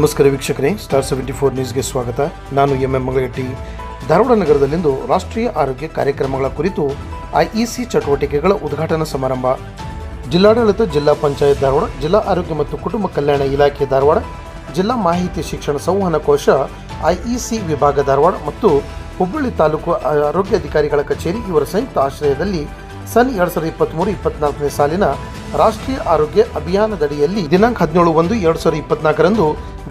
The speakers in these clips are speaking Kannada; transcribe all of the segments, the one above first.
ನಮಸ್ಕಾರ ವೀಕ್ಷಕರೇ ಸ್ಟಾರ್ ಸೆವೆಂಟಿ ಫೋರ್ ನ್ಯೂಸ್ಗೆ ಸ್ವಾಗತ. ನಾನು ಎಂ ಎಂ ಮಂಗಳಗಟ್ಟಿ. ಧಾರವಾಡ ನಗರದಲ್ಲಿಂದು ರಾಷ್ಟ್ರೀಯ ಆರೋಗ್ಯ ಕಾರ್ಯಕ್ರಮಗಳ ಕುರಿತು ಐಇಸಿ ಚಟುವಟಿಕೆಗಳ ಉದ್ಘಾಟನಾ ಸಮಾರಂಭ. ಜಿಲ್ಲಾಡಳಿತ, ಜಿಲ್ಲಾ ಪಂಚಾಯತ್ ಧಾರವಾಡ, ಜಿಲ್ಲಾ ಆರೋಗ್ಯ ಮತ್ತು ಕುಟುಂಬ ಕಲ್ಯಾಣ ಇಲಾಖೆ ಧಾರವಾಡ, ಜಿಲ್ಲಾ ಮಾಹಿತಿ ಶಿಕ್ಷಣ ಸಂವಹನ ಕೋಶ ಐಇಸಿ ವಿಭಾಗ ಧಾರವಾಡ ಮತ್ತು ಹುಬ್ಬಳ್ಳಿ ತಾಲೂಕು ಆರೋಗ್ಯ ಅಧಿಕಾರಿಗಳ ಕಚೇರಿ ಇವರ ಸಂಯುಕ್ತ ಆಶ್ರಯದಲ್ಲಿ ಸನ್ ಎರಡ್ ಸಾವಿರದ ಇಪ್ಪತ್ತ್ಮೂರು ಇಪ್ಪತ್ನಾಲ್ಕನೇ ಸಾಲಿನ ರಾಷ್ಟ್ರೀಯ ಆರೋಗ್ಯ ಅಭಿಯಾನದಡಿಯಲ್ಲಿ ದಿನಾಂಕ ಹದಿನೇಳು ಒಂದು ಎರಡು ಸಾವಿರದ ಇಪ್ಪತ್ನಾಲ್ಕರಂದು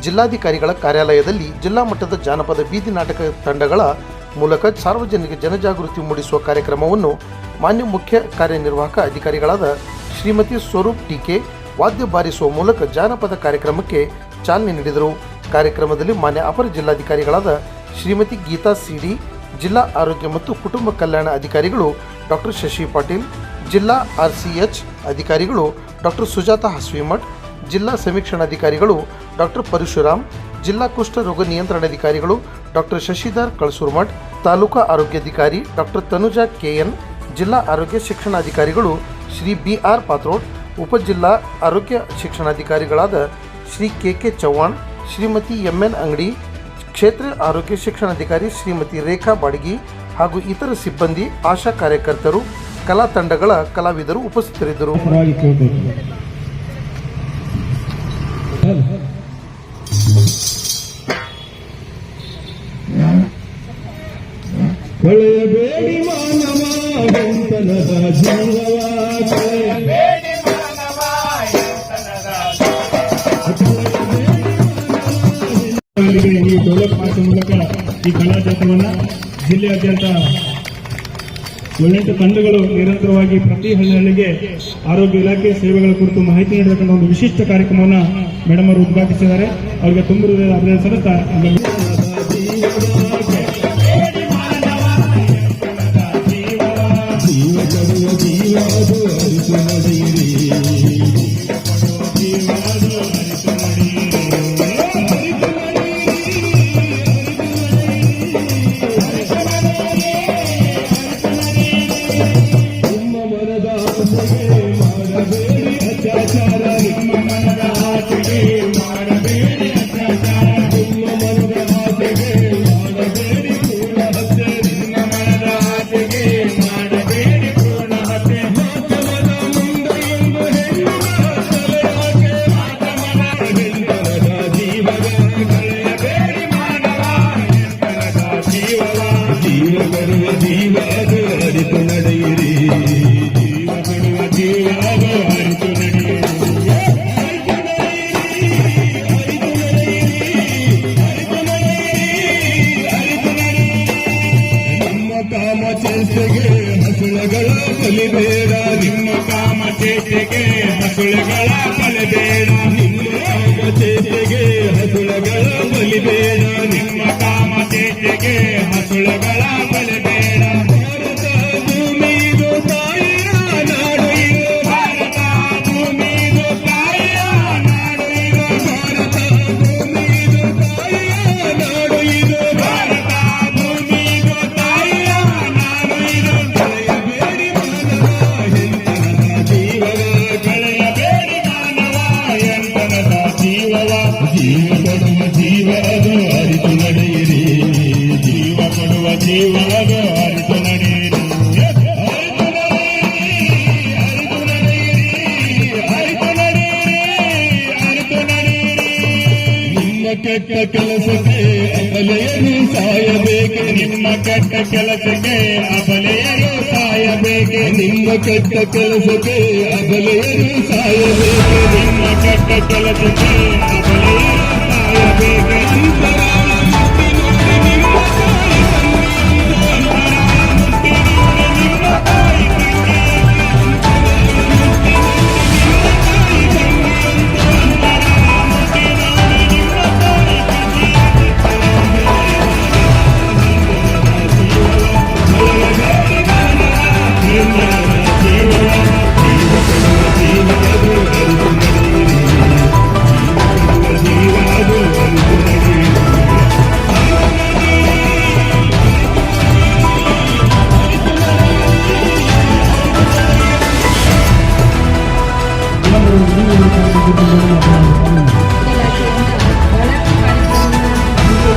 ಜಿಲ್ಲಾಧಿಕಾರಿಗಳ ಕಾರ್ಯಾಲಯದಲ್ಲಿ ಜಿಲ್ಲಾ ಮಟ್ಟದ ಜಾನಪದ ಬೀದಿ ನಾಟಕ ತಂಡಗಳ ಮೂಲಕ ಸಾರ್ವಜನಿಕ ಜನಜಾಗೃತಿ ಮೂಡಿಸುವ ಕಾರ್ಯಕ್ರಮವನ್ನು ಮಾನ್ಯ ಮುಖ್ಯ ಕಾರ್ಯನಿರ್ವಾಹಕ ಅಧಿಕಾರಿಗಳಾದ ಶ್ರೀಮತಿ ಸ್ವರೂಪ್ ಟೀಕೆ ವಾದ್ಯ ಬಾರಿಸುವ ಮೂಲಕ ಜಾನಪದ ಕಾರ್ಯಕ್ರಮಕ್ಕೆ ಚಾಲನೆ ನೀಡಿದರು. ಕಾರ್ಯಕ್ರಮದಲ್ಲಿ ಮಾನ್ಯ ಅಪರ ಜಿಲ್ಲಾಧಿಕಾರಿಗಳಾದ ಶ್ರೀಮತಿ ಗೀತಾ ಸಿಡಿ ಜಿಲ್ಲಾ ಆರೋಗ್ಯ ಮತ್ತು ಕುಟುಂಬ ಕಲ್ಯಾಣ ಅಧಿಕಾರಿಗಳು ಡಾಕ್ಟರ್ ಶಶಿ ಪಾಟೀಲ್, ಜಿಲ್ಲಾ ಆರ್ಸಿಎಚ್ ಅಧಿಕಾರಿಗಳು ಡಾಕ್ಟರ್ ಸುಜಾತ ಹಸ್ವಿಮಠ್ ಜಿಲ್ಲಾ ಸಮೀಕ್ಷಣಾಧಿಕಾರಿಗಳು ಡಾಕ್ಟರ್ ಪರಶುರಾಮ್, ಜಿಲ್ಲಾ ಕುಷ್ಠ ರೋಗ ನಿಯಂತ್ರಣಾಧಿಕಾರಿಗಳು ಡಾಕ್ಟರ್ ಶಶಿಧರ್ ಕಳಸೂರ್ಮಠ್, ತಾಲೂಕಾ ಆರೋಗ್ಯಾಧಿಕಾರಿ ಡಾಕ್ಟರ್ ತನುಜಾ ಕೆಎನ್, ಜಿಲ್ಲಾ ಆರೋಗ್ಯ ಶಿಕ್ಷಣಾಧಿಕಾರಿಗಳು ಶ್ರೀ ಬಿ ಆರ್ ಪಾತ್ರೋಡ್ ಉಪಜಿಲ್ಲಾ ಆರೋಗ್ಯ ಶಿಕ್ಷಣಾಧಿಕಾರಿಗಳಾದ Shri K K Chauhan Shrimati M N Angadi, ಕ್ಷೇತ್ರ ಆರೋಗ್ಯ ಶಿಕ್ಷಣಾಧಿಕಾರಿ ಶ್ರೀಮತಿ ರೇಖಾ ಬಾಡಗಿ ಹಾಗೂ ಇತರ ಸಿಬ್ಬಂದಿ, ಆಶಾ ಕಾರ್ಯಕರ್ತರು, ಕಲಾ ತಂಡಗಳ ಕಲಾವಿದರು ಉಪಸ್ಥಿತರಿದ್ದರು. ಈ ಮೂಲಕ ಈ ಕಲಾಜಾತವನ್ನ ಜಿಲ್ಲೆಯಾದ್ಯಂತ ಏಳೆಂಟು ತಂಡಗಳು ನಿರಂತರವಾಗಿ ಪ್ರತಿ ಹಳ್ಳಿಗೆ ಆರೋಗ್ಯ ಇಲಾಖೆ ಸೇವೆಗಳ ಕುರಿತು ಮಾಹಿತಿ ನೀಡತಕ್ಕಂಥ ಒಂದು ವಿಶಿಷ್ಟ ಕಾರ್ಯಕ್ರಮವನ್ನು ಮೇಡಮ್ ಅವರು ಉದ್ಘಾಟಿಸಿದ್ದಾರೆ. ಅವರಿಗೆ ತುಂಬ ಹೃದಯದ ಅಭಿನಂದನೆ ಕೆಟ್ಟ ಕೆಲಸಕ್ಕೆ ಅಬಲೆಯರು ಸಾಯಬೇಕೆ ನಿಮ್ಮ ಕೆಟ್ಟ ಕೆಲಸಕ್ಕೆ ಅಬಲೆಯರು ಸಾಯಬೇಕೆ ನಿಮ್ಮ ಕೆಟ್ಟ ಕೆಲಸಕ್ಕೆ ಅಬಲೆಯರು ಸಾಯಬೇಕೆ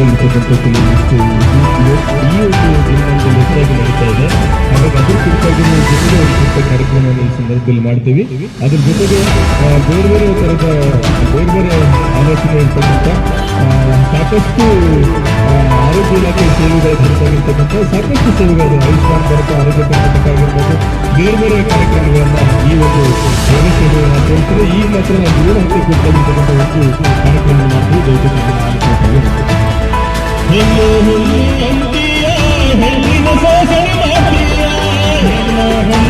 ಇದು ಈ ಒಂದು ದಿನದಂದು ಹೆಚ್ಚಾಗಿ ಇದೆ. ಹಾಗಾಗಿ ಅದ್ರ ಕುರಿತಾಗಿ ನಾವು ಜೊತೆಗೆ ಒಂದು ಈ ಸಂದರ್ಭದಲ್ಲಿ ಮಾಡ್ತೀವಿ. ಅದ್ರ ಜೊತೆಗೆ ಬೇರೆ ಬೇರೆ ಥರದ ಬೇರೆ ಬೇರೆ ಆಲೋಚನೆ ಇರ್ತಕ್ಕಂಥ ಸಾಕಷ್ಟು ಆರೋಗ್ಯ ಇಲಾಖೆ ಸೇವೆಗಳ ಕುರಿತಾಗಿರ್ತಕ್ಕಂಥ, ಸಾಕಷ್ಟು ಸೇವೆಗಳು ಆಯುಷ್ಮಾನ್ ಭಾರತ, ಆರೋಗ್ಯ ಕರ್ನಾಟಕ ಆಗಿರ್ಬೋದು, ಬೇರೆ ಬೇರೆ ಕಾರ್ಯಕ್ರಮಗಳನ್ನ ಈ ಒಂದು ಸೇವೆ ಸೇವೆಗಳನ್ನ ತೋರಿಸಿದ್ರೆ ಈ ಮಾತ್ರ ಜೀವನ ಹತ್ಯೆ ಕುರಿತಾಗಿರ್ತಕ್ಕಂಥ ಒಂದು ಕಾರ್ಯಕ್ರಮ ಮಾಡ್ತೀವಿ. ದಯವಿಟ್ಟು दिल दिया है दिल से मार दिया है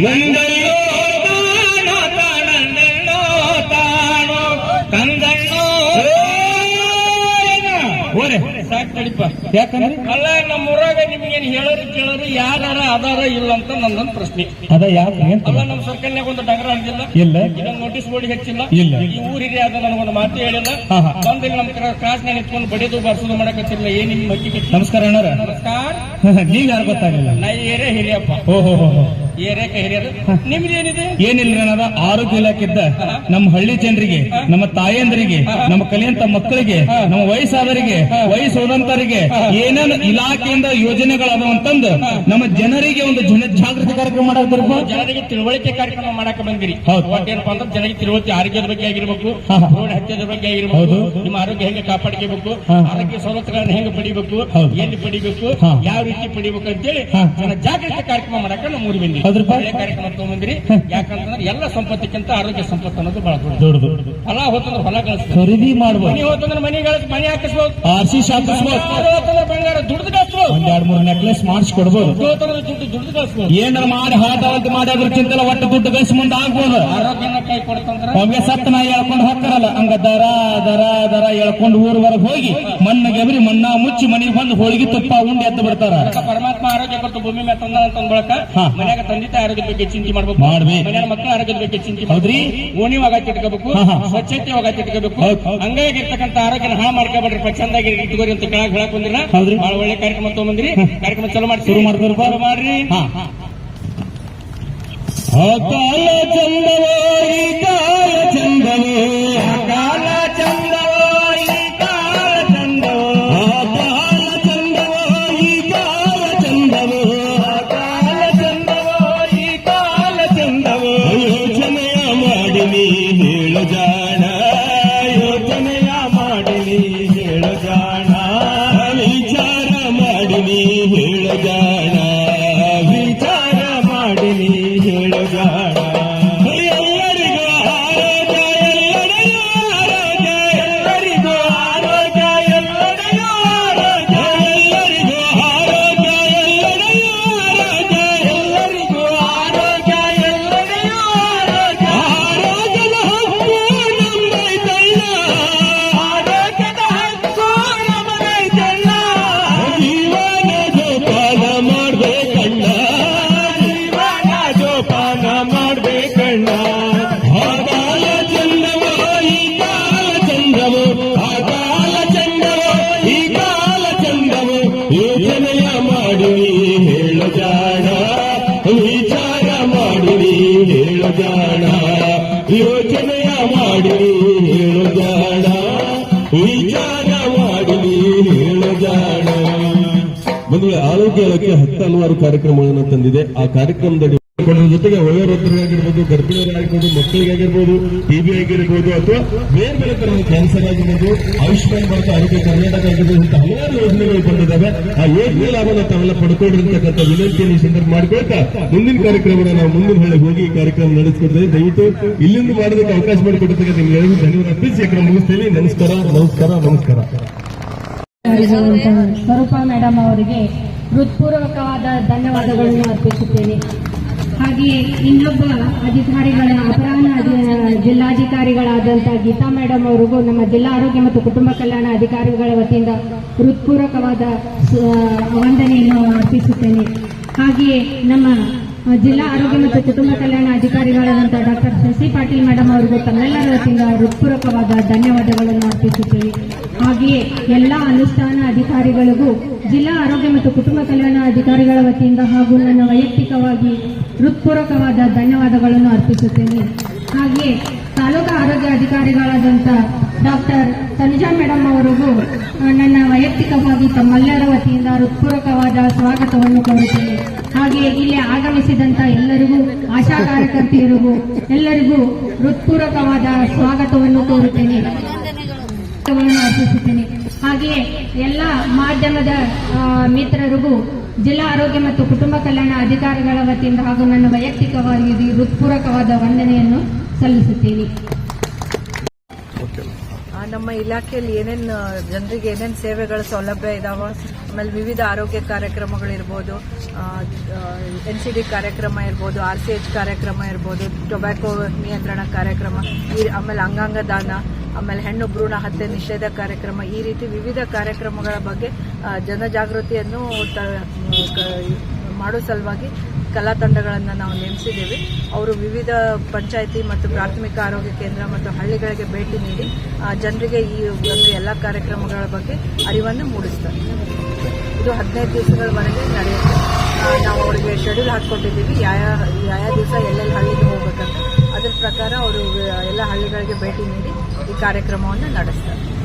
ನಂದಲ್ಲೋ ತಾನೋ ಓರೆ ಸಾಕ್ ಯಾಕಂದ್ರೆ? ಅಲ್ಲ ನಮ್ಮ ಊರಾಗ ನಿಮ್ಗೇನ್ ಹೇಳೋರು ಕೇಳೋರು ಯಾರಾರ ಅದಾರ ಇಲ್ಲ ಅಂತ ನಂದೊಂದು ಪ್ರಶ್ನೆ. ಅದ ಯಾಕೆ ಅಲ್ಲ ನಮ್ಮ ಸರ್ಕಲ್ನಾಗ ಒಂದು ಡಂಗರ ಅಂದಿಲ್ಲ ಇಲ್ಲ. ಇದೊಂದು ನೋಟಿಸ್ ಬೋರ್ಡ್ ಹೆಚ್ಚಿಲ್ಲ. ಇಲ್ಲ. ಈ ಊರಿಗೆ ಅದ ನನಗೊಂದು ಮಾತು ಹೇಳಿಲ್ಲ. ಬಂದಿಲ್ಲ ಹಾ. ನಮ್ಮ ಕ್ರಾಸ್ ನಿಂತ್ಕೊಂಡು ಬಡಿದು ಬರ್ಸೋದು ಮಾಡಕತ್ತಿಲ್ಲ ಏನ್ ನಿಮ್ ಮಗ್ಗಿಗೆ ನಮಸ್ಕಾರ ಅಣ್ಣ ನಮಸ್ಕಾರ. ನೀವ್ ಯಾರು ಗೊತ್ತಾಗಲಿಲ್ಲ? ನಾ ಏರೇ ಹಿರಿಯಪ್ಪ. ಓಹೋ ಏರೇಕ ಹಿರಿಯರು ನಿಮ್ದೇನಿದೆ ಏನಿಲ್ಲ ಅದ ಆರೋಗ್ಯ ಇಲಾಖೆದ್ದ ನಮ್ಮ ಹಳ್ಳಿ ಜನರಿಗೆ ನಮ್ಮ ತಾಯಂದರಿಗೆ ನಮ್ಮ ಕಲಿಯಂತ ಮಕ್ಕಳಿಗೆ ನಮ್ಮ ವಯಸ್ಸಾದವರಿಗೆ ವಯಸ್ಸು ಹೋದಂತರಿಗೆ ಏನೇನು ಇಲಾಖೆಯಿಂದ ಯೋಜನೆಗಳದಾವ ಅಂತಂದು ನಮ್ಮ ಜನರಿಗೆ ಒಂದು ಜನ ಜಾಗೃತಿ ಕಾರ್ಯಕ್ರಮ ಮಾಡಾಕ್ತಾರಪ್ಪ ಜನರಿಗೆ ತಿಳುವಳಿಕೆ ಕಾರ್ಯಕ್ರಮ ಮಾಡಕ ಬಂದಿರಿ. ಹೌದು. ಒಟ್ಟೇನಪ್ಪ ಅಂದ್ರೆ ಜನರಿಗೆ ತಿಳುವಳಿಕೆ ಆರೋಗ್ಯದ ಬಗ್ಗೆ ಆಗಿರ್ಬೇಕು. ರೋಡ್ ಹತ್ಯದ ಬಗ್ಗೆ ಆಗಿರ್ಬೇಕು ನಿಮ್ಮ ಆರೋಗ್ಯ ಹೆಂಗೆ ಕಾಪಾಡ್ಕೋಬೇಕು ಆರೋಗ್ಯ ಸವಲತ್ತುಗಳನ್ನ ಹೆಂಗೆ ಪಡಿಬೇಕು. ಎಲ್ಲಿ ಪಡಿಬೇಕು ಯಾವ ರೀತಿ ಪಡಿಬೇಕು ಅಂತೇಳಿ. ಜನ ಜಾಗೃತಿ ಕಾರ್ಯಕ್ರಮ ಮಾಡಕ ನಮ್ಮ ಊರಿಗೆ ಬಂದಿರಿ? ಒಳ್ಳೆ ಕಾರ್ಯಕ್ರಮ ತಗೊಂಡ್ರಿ ಯಾಕಂತಂದ್ರೆ ಎಲ್ಲ ಸಂಪತ್ತಿಕ್ಕಿಂತ ಆರೋಗ್ಯ ಸಂಪತ್ತು ಅನ್ನೋದು ಬಹಳ ದೊಡ್ಡದು. ಹೊಲ ಹೋತಂದ್ರೆ ಹೊಲ ಗಳಿಸ್ಬೇಕು. ಖರೀದಿ ಮಾಡ್ಬೋದು. ಮನಿ ಹೋತಂದ್ರೆ ಮನಿ ಗಳಿಸ್ ಮನಿ ಹಾಕಿಸ್ಬೋದು. ಆರ್ ಸಿ ಶಾಪಿಸ್ಬೋದು ಬಂಗಾರ. ದುಡ್ದು ಒಂದ್ ಎರಡ್ ಮೂರ್ ನೆಕ್ಲೆಸ್ ಮಾಡಿಸ್ಕೊಡ್ಬೋದು ಏನಾರ ಮಾಡಿ ಹಾಟಾವಲ್ತಿ ಮಾಡಿ ಅದ್ರಕ್ಕಿಂತಲ ಒಟ್ಟು ದುಡ್ಡು ಗಳಿಸಿ ಮುಂದೆ ಆಗ್ಬೋದು ಒಮ್ಮೆ ಸತ್ತ ನಾ ಹೇಳ್ಕೊಂಡು ಹೋಗ್ತಾರಲ್ಲ ಹಂಗ ದರ ದರ ದರ ಹೇಳ್ಕೊಂಡು ಊರ್ವರೆಗೆ ಹೋಗಿ ಮಣ್ಣ ಗೆಬರಿ ಮಣ್ಣ ಮುಚ್ಚಿ ಮನೆಗೆ ಬಂದು ಹೋಳಿಗೆ ತುಪ್ಪ ಉಂಡಿ ಎದ್ದು ಬಿಡ್ತಾರ ಪರಮಾತ್ಮ ಆರೋಗ್ಯ ಕೊಟ್ಟು ಭೂಮಿ ಮೇಲೆ ತಂದ ಅಂತ ಅಂದ್ಬಳಕ ಹಾ. ಮನ್ಯಾಗ ತಂದಿತ ಆರೋಗ್ಯದ ಬಗ್ಗೆ ಚಿಂತೆ ಮಾಡ್ಬೇಕು ಮಾಡ್ಬೇಕು. ಮನೆಯ ಮಕ್ಕಳ ಆರೋಗ್ಯದ ಬಗ್ಗೆ ಚಿಂತೆ ಹೌದ್ರಿ? ಓಣಿ ಅಗತ್ಯ ಇಟ್ಕೋಬೇಕು ಹಾ, ಹಾ. ಸ್ವಚ್ಛತೆ ಅಗತ್ಯ ಇಟ್ಕೋಬೇಕು. ಹಂಗಾಗಿ ಇರ್ತಕ್ಕಂಥ ಆರೋಗ್ಯನ ಹಾಳು ಮಾಡ್ಕೋಬೇಡ್ರಿ ಚಂದಾಗಿ ಇಟ್ಕೋರಿ ಅಂತ ಕೆಳಗೆ ಹೇಳಕ್ ಬಂದಿರ? ಬಹಳ ಒಳ್ಳೆ ಕಾರ್ಯಕ್ರಮ ತಗೊಂಬಂದ್ರಿ ಕಾರ್ಯಕ್ರಮ ಚಲೋ ಮಾಡಿ ಶುರು ಮಾಡ್ತೀರಪ್ಪ? ಚಲೋ ಮಾಡ್ರಿ ಹಾ. ಬಂದ್ರೆ ಆರೋಗ್ಯ ಇಲಾಖೆ ಹತ್ತು ಹಲವಾರು ಕಾರ್ಯಕ್ರಮಗಳನ್ನು ತಂದಿದೆ. ಆ ಕಾರ್ಯಕ್ರಮದಡಿ ಜೊತೆಗೆ ವಯೋವೃತ್ತರಾಗಿರ್ಬೋದು ಗರ್ಭಿಣಿಯರಾಗಿರ್ಬೋದು, ಮಕ್ಕಳಿಗಾಗಿರ್ಬೋದು ಟಿಬಿ ಆಗಿರ್ಬೋದು ಅಥವಾ ಬೇರೆ ಬೇರೆ ತರಹದ ಕ್ಯಾನ್ಸರ್ ಆಗಿರ್ಬೋದು, ಆಯುಷ್ಮಾನ್ ಭಾರತ ಆರೋಗ್ಯ ಕರ್ನಾಟಕ ಆಗಿರ್ಬೋದು, ಇಂಥ ಹಲವಾರು ಯೋಜನೆಗಳು ಬಂದಿದ್ದಾವೆ. ಆ ಯೋಜನೆ ಲಾಭನ ತಾವೆಲ್ಲ ಪಡ್ಕೊಂಡಿರ್ತಕ್ಕಂಥ ವಿನಂತಿಯನ್ನು ಈ ಸಂದರ್ಭ ಮಾಡ್ಕೊಳ್ತಾ ಮುಂದಿನ ಕಾರ್ಯಕ್ರಮನ ನಾವು ಮುಂದಿನ ಹಳ್ಳಿಗೆ ಹೋಗಿ ಈ ಕಾರ್ಯಕ್ರಮ ನಡೆಸಿಕೊಡ್ತೇವೆ. ದಯವಿಟ್ಟು ಇಲ್ಲಿಂದ ಮಾಡೋದಕ್ಕೆ ಅವಕಾಶ ಮಾಡಿಕೊಡ್ತಕ್ಕಂಥ ನಿಮ್ಗೆ ಎಲ್ಲರಿಗೂ ಧನ್ಯವಾದ. ಅರ್ಪಿಸಿ ಯಾಕಂದ್ರೆ ಮುಗಿಸ್ತೇನೆ. ನಮಸ್ಕಾರ ನಮಸ್ಕಾರ ನಮಸ್ಕಾರ. ಸ್ವರೂಪ ಮೇಡಮ್ ಅವರಿಗೆ ಹೃತ್ಪೂರ್ವಕವಾದ ಧನ್ಯವಾದಗಳನ್ನು ಅರ್ಪಿಸುತ್ತೇನೆ. ಹಾಗೆಯೇ ಇನ್ನೊಬ್ಬ ಅಧಿಕಾರಿಗಳ ಅಪರಾಧ ಜಿಲ್ಲಾಧಿಕಾರಿಗಳಾದಂತಹ ಗೀತಾ ಮೇಡಮ್ ಅವರಿಗೂ ನಮ್ಮ ಜಿಲ್ಲಾ ಆರೋಗ್ಯ ಮತ್ತು ಕುಟುಂಬ ಕಲ್ಯಾಣ ಅಧಿಕಾರಿಗಳ ವತಿಯಿಂದ ಹೃತ್ಪೂರ್ವಕವಾದ ವಂದನೆಯನ್ನು ಅರ್ಪಿಸುತ್ತೇನೆ. ಹಾಗೆಯೇ ನಮ್ಮ ಜಿಲ್ಲಾ ಆರೋಗ್ಯ ಮತ್ತು ಕುಟುಂಬ ಕಲ್ಯಾಣ ಅಧಿಕಾರಿಗಳಾದಂಥ ಡಾಕ್ಟರ್ ಶಶಿ ಪಾಟೀಲ್ ಮೇಡಮ್ ಅವರಿಗೂ ತಮ್ಮೆಲ್ಲರ ವತಿಯಿಂದ ಹೃತ್ಪೂರ್ವಕವಾದ ಧನ್ಯವಾದಗಳನ್ನು ಅರ್ಪಿಸುತ್ತೇವೆ ಹಾಗೆಯೇ ಎಲ್ಲ ಅನುಷ್ಠಾನ ಅಧಿಕಾರಿಗಳಿಗೂ ಜಿಲ್ಲಾ ಆರೋಗ್ಯ ಮತ್ತು ಕುಟುಂಬ ಕಲ್ಯಾಣ ಅಧಿಕಾರಿಗಳ ವತಿಯಿಂದ ಹಾಗೂ ನನ್ನ ವೈಯಕ್ತಿಕವಾಗಿ ಹೃತ್ಪೂರ್ವಕವಾದ ಧನ್ಯವಾದಗಳನ್ನು ಅರ್ಪಿಸುತ್ತೇನೆ. ಹಾಗೆಯೇ ತಾಲೂಕು ಆರೋಗ್ಯ ಅಧಿಕಾರಿಗಳಾದಂಥ ಡಾಕ್ಟರ್ ತನುಜಾ ಮೇಡಮ್ ಅವರಿಗೂ ನನ್ನ ವೈಯಕ್ತಿಕವಾಗಿ ತಮ್ಮೆಲ್ಲರ ವತಿಯಿಂದ ಹೃತ್ಪೂರ್ವಕವಾದ ಸ್ವಾಗತವನ್ನು ಕೋರುತ್ತೇನೆ. ಹಾಗೆಯೇ ಇಲ್ಲಿ ಆಗಮಿಸಿದಂಥ ಎಲ್ಲರಿಗೂ, ಆಶಾ ಕಾರ್ಯಕರ್ತೆಯರಿಗೂ, ಎಲ್ಲರಿಗೂ ಹೃತ್ಪೂರ್ವಕವಾದ ಸ್ವಾಗತವನ್ನು ಕೋರುತ್ತೇನೆ. ಅರ್ಪಿಸುತ್ತೇನೆ. ಹಾಗೆಯೇ ಎಲ್ಲ ಮಾಧ್ಯಮದ ಮಿತ್ರರಿಗೂ ಜಿಲ್ಲಾ ಆರೋಗ್ಯ ಮತ್ತು ಕುಟುಂಬ ಕಲ್ಯಾಣ ಅಧಿಕಾರಿಗಳ ವತಿಯಿಂದ ಹಾಗೂ ನನ್ನ ವೈಯಕ್ತಿಕವಾಗಿ ಹೃತ್ಪೂರ್ವಕವಾದ ವಂದನೆಯನ್ನು ಸಲ್ಲಿಸುತ್ತೇನೆ. ನಮ್ಮ ಇಲಾಖೆಯಲ್ಲಿ ಏನೇನು ಜನರಿಗೆ ಏನೇನು ಸೇವೆಗಳ ಸೌಲಭ್ಯ ಇದಾವ? ಆಮೇಲೆ ವಿವಿಧ ಆರೋಗ್ಯ ಕಾರ್ಯಕ್ರಮಗಳಿರ್ಬೋದು ಎನ್ ಸಿ ಡಿ ಕಾರ್ಯಕ್ರಮ ಇರ್ಬೋದು, ಆರ್ ಸಿ ಎಚ್ ಕಾರ್ಯಕ್ರಮ ಇರ್ಬೋದು, ಟೊಬ್ಯಾಕೋ ನಿಯಂತ್ರಣ ಕಾರ್ಯಕ್ರಮ, ಈ, ಆಮೇಲೆ ಅಂಗಾಂಗ ದಾನ, ಆಮೇಲೆ ಹೆಣ್ಣು ಭ್ರೂಣ ಹತ್ಯೆ ನಿಷೇಧ ಕಾರ್ಯಕ್ರಮ, ಈ ರೀತಿ ವಿವಿಧ ಕಾರ್ಯಕ್ರಮಗಳ ಬಗ್ಗೆ ಜನಜಾಗೃತಿಯನ್ನು ತ- ಮಾಡೋ ಸಲುವಾಗಿ ಕಲಾ ತಂಡಗಳನ್ನು ನಾವು ನೇಮಿಸಿದ್ದೇವೆ. ಅವರು ವಿವಿಧ ಪಂಚಾಯಿತಿ ಮತ್ತು ಪ್ರಾಥಮಿಕ ಆರೋಗ್ಯ ಕೇಂದ್ರ ಮತ್ತು ಹಳ್ಳಿಗಳಿಗೆ ಭೇಟಿ ನೀಡಿ ಜನರಿಗೆ ಈ ಒಂದು ಎಲ್ಲ ಕಾರ್ಯಕ್ರಮಗಳ ಬಗ್ಗೆ ಅರಿವನ್ನು ಮೂಡಿಸ್ತಾರೆ ಇದು ಹದಿನೈದು ದಿವಸಗಳವರೆಗೆ ನಡೆಯುತ್ತೆ. ನಾವು ಅವರಿಗೆ ಶೆಡ್ಯೂಲ್ ಹಾಕ್ಕೊಟ್ಟಿದ್ದೀವಿ. ಯಾವ ಯಾವ ದಿವಸ ಎಲ್ಲೆಲ್ಲಿ ಹಳ್ಳಿಗೆ ಹೋಗ್ಬೇಕಂತ. ಅದ್ರ ಪ್ರಕಾರ ಅವರು ಎಲ್ಲ ಹಳ್ಳಿಗಳಿಗೆ ಭೇಟಿ ನೀಡಿ ಈ ಕಾರ್ಯಕ್ರಮವನ್ನು ನಡೆಸ್ತಾರೆ.